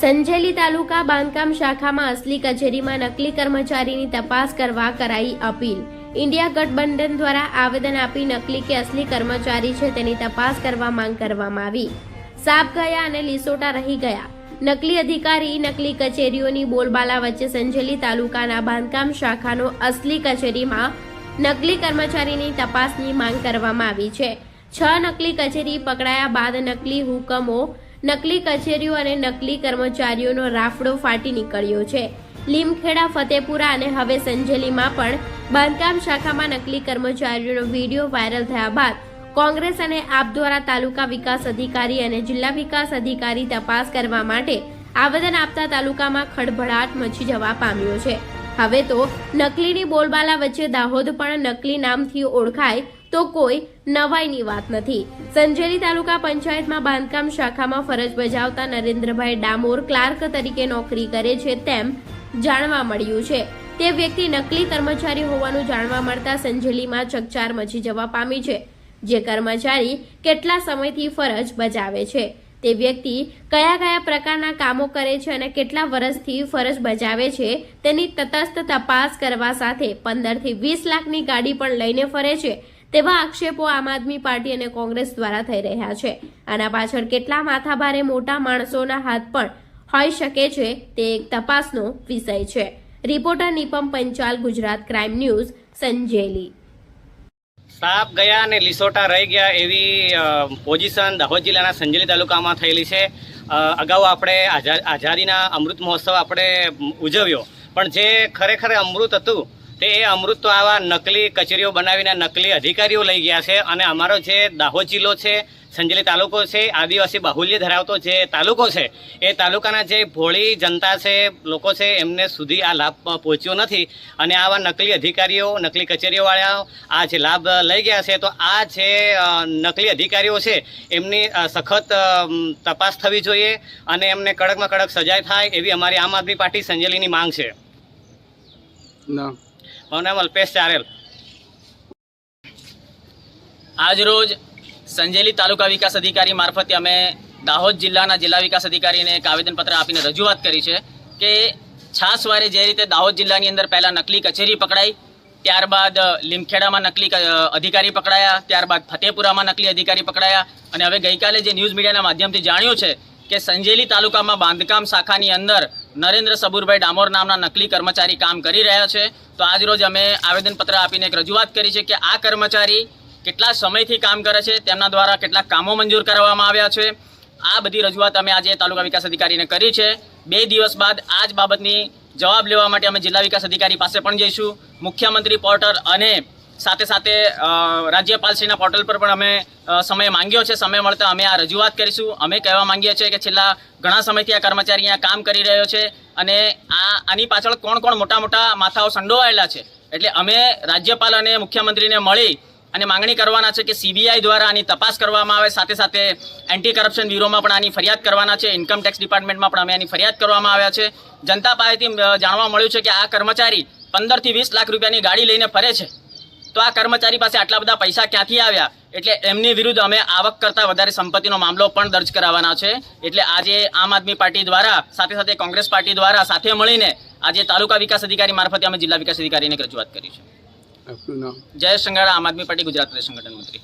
સંજેલી તાલુકા બાંધકામ શાખામાં અસલી કચેરીમાં નકલી કર્મચારીની તપાસ કરવા કરાઈ અપીલ. ઇન્ડિયા ગઠબંધન દ્વારા આવેદન આપી નકલી કે અસલી કર્મચારી છે તેની તપાસ કરવા માંગ કરવામાં આવી. સાપ ગયા અને લીસોટા રહી ગયા. નકલી અધિકારી, નકલી કચેરીઓની બોલબાલા વચ્ચે સંજેલી તાલુકાના બાંધકામ શાખાનો અસલી કચેરીમાં નકલી કર્મચારીની તપાસની માંગ કરવામાં આવી છે. છ નકલી કચેરી પકડાયા બાદ નકલી હુકમો નકલી કચેરીઓ અને નકલી કર્મચારીઓનો રાફડો ફાટી નીકળ્યો છે. લીમખેડા, ફતેપુરા અને હવે સંજેલીમાં પણ બાંધકામ શાખામાં નકલી કર્મચારીઓનો વીડિયો વાયરલ થયા બાદ કોંગ્રેસ અને આપ દ્વારા તાલુકા વિકાસ અધિકારી અને જિલ્લા વિકાસ અધિકારી તપાસ કરવા માટે આવેદન આપતા તાલુકામાં ખળભળાટ મચી જવા પામ્યો છે. હવે તો નકલીની બોલબાલા વચ્ચે દાહોદ પણ નકલી નામથી ઓળખાય તો કોઈ નવાઈની વાત નથી. સંજેલી તાલુકા પંચાયતમાં બાંધકામ શાખામાં ફરજ બજાવતા નરેન્દ્રભાઈ ડામોર ક્લાર્ક તરીકે નોકરી કરે છે તેમ જાણવા મળ્યું છે. તે વ્યક્તિ નકલી કર્મચારી હોવાનું જાણવા મળતા સંજેલીમાં ચકચાર મચી જવા પામી છે, જે કર્મચારી કેટલા સમયથી ફરજ બજાવે છે? તે વ્યક્તિ કયા કયા પ્રકારના કામો કરે છે અને કેટલા વર્ષથી ફરજ બજાવે છે તેની તટસ્થ તપાસ કરવા સાથે પંદરથી વીસ લાખની ગાડી પણ લઈને ફરે છે. તેવા આક્ષેપો આમ આદમી પાર્ટી અને કોંગ્રેસ દ્વારા થઈ રહ્યા છે. આના પાછળ કેટલા માથાભારે મોટા માણસોના હાથ પણ હોઈ શકે છે તે એક તપાસનો વિષય છે. Reporter Nipam Panchal, Gujarat crime news, Sanjeli. સાપ ગયા અને લીસોટા રહી ગયા એવી પોઝિશન દાહોદ જિલ્લાના સંજેલી તાલુકામાં થયેલી છે. અગાઉ આપણે આઝા- આઝાદીના અમૃત મહોત્સવ આપણે ઉજવ્યો. પણ જે ખરેખર અમૃત હતું તે એ અમૃત તો આવા નકલી કચેરીઓ બનાવીને નકલી અધિકારીઓ લઈ ગયા છે અને અમારો જે દાહોદ જિલ્લો છે, સંજેલી તાલુકો છે, આદિવાસી બાહુલ્ય ધરાવતો જે તાલુકો છે, એ તાલુકાના જે ભોળી જનતા છે, લોકો છે, એમને સુધી આ લાભ પહોંચ્યો નથી. અને આવા નકલી અધિકારીઓ, નકલી કચેરીઓવાળા આ જે લાભ લઈ ગયા છે, તો આ જે નકલી અધિકારીઓ છે, એમની સખત તપાસ થવી જોઈએ અને એમને કડકમાં કડક સજા થાય એવી અમારી આમ આદમી પાર્ટી સંજેલીની માંગ છે. ના. મારું નામ અલ્પેશ ચારેલ આજરોજ સંજેલી તાલુકા વિકાસ અધિકારી મારફતે અમે દાહોદ જિલ્લાના જિલ્લા વિકાસ અધિકારીને એક આવેદનપત્ર આપીને રજૂઆત કરી છે કે છાસવારે જે રીતે દાહોદ જિલ્લાની અંદર પહેલાં નકલી કચેરી પકડાઈ, ત્યારબાદ લીમખેડામાં નકલી અધિકારી પકડાયા, ત્યારબાદ ફતેપુરામાં નકલી અધિકારી પકડાયા અને હવે ગઈકાલે જે ન્યૂઝ મીડિયાના માધ્યમથી જાણ્યું છે કે સંજેલી તાલુકામાં બાંધકામ શાખાની અંદર નરેન્દ્ર સબુરભાઈ ડામોર નામના નકલી કર્મચારી કામ કરી રહ્યા છે. તો આજરોજ અમે આવેદનપત્ર આપીને એક રજૂઆત કરી છે કે આ કર્મચારી કેટલા સમયથી કામ કરે છે, તેમના દ્વારા કેટલા કામો મંજૂર કરવામાં આવ્યા છે. આ બધી રજૂઆત અમે આજે તાલુકા વિકાસ અધિકારીને કરી છે. બે દિવસ બાદ આ જ બાબતની જવાબ લેવા માટે અમે જિલ્લા વિકાસ અધિકારી પાસે પણ જઈશું. મુખ્યમંત્રી પોર્ટલ અને સાથે સાથે રાજ્યપાલશ્રીના પોર્ટલ પર પણ અમે સમય માંગ્યો છે. સમય મળતા અમે આ રજૂઆત કરીશું. અમે કહેવા માંગીએ છીએ કે છેલ્લા ઘણા સમયથી આ કર્મચારી અહીંયા કામ કરી રહ્યો છે અને આ, આની પાછળ કોણ કોણ મોટા મોટા માથાઓ સંડોવાયેલા છે? એટલે અમે રાજ્યપાલ અને મુખ્યમંત્રીને મળી અને માંગણી કરવાના છે કે સીબીઆઈ દ્વારા આની તપાસ કરવામાં આવે. સાથે સાથે એન્ટી કરપ્શન બ્યુરોમાં પણ આની ફરિયાદ કરવાના છે. ઇન્કમ ટેક્સ ડિપાર્ટમેન્ટમાં પણ અમે આની ફરિયાદ કરવામાં આવ્યા છે. જનતા પાસેથી જાણવા મળ્યું છે કે આ કર્મચારી પંદરથી વીસ લાખ રૂપિયાની ગાડી લઈને ફરે છે. તો આ કર્મચારી પાસે આટલા બધા પૈસા ક્યાંથી આવ્યા? એટલે એમની વિરુદ્ધ અમે આવક કરતાં વધારે સંપત્તિનો મામલો પણ દર્જ કરાવવાના છે. એટલે આજે આમ આદમી પાર્ટી દ્વારા સાથે સાથે કોંગ્રેસ પાર્ટી દ્વારા સાથે મળીને આજે તાલુકા વિકાસ અધિકારી મારફતે અમે જિલ્લા વિકાસ અધિકારીને રજૂઆત કરી છે. જયેશ સંઘાડા આમ આદમી પાર્ટી ગુજરાત પ્રદેશ સંગઠન મંત્રી.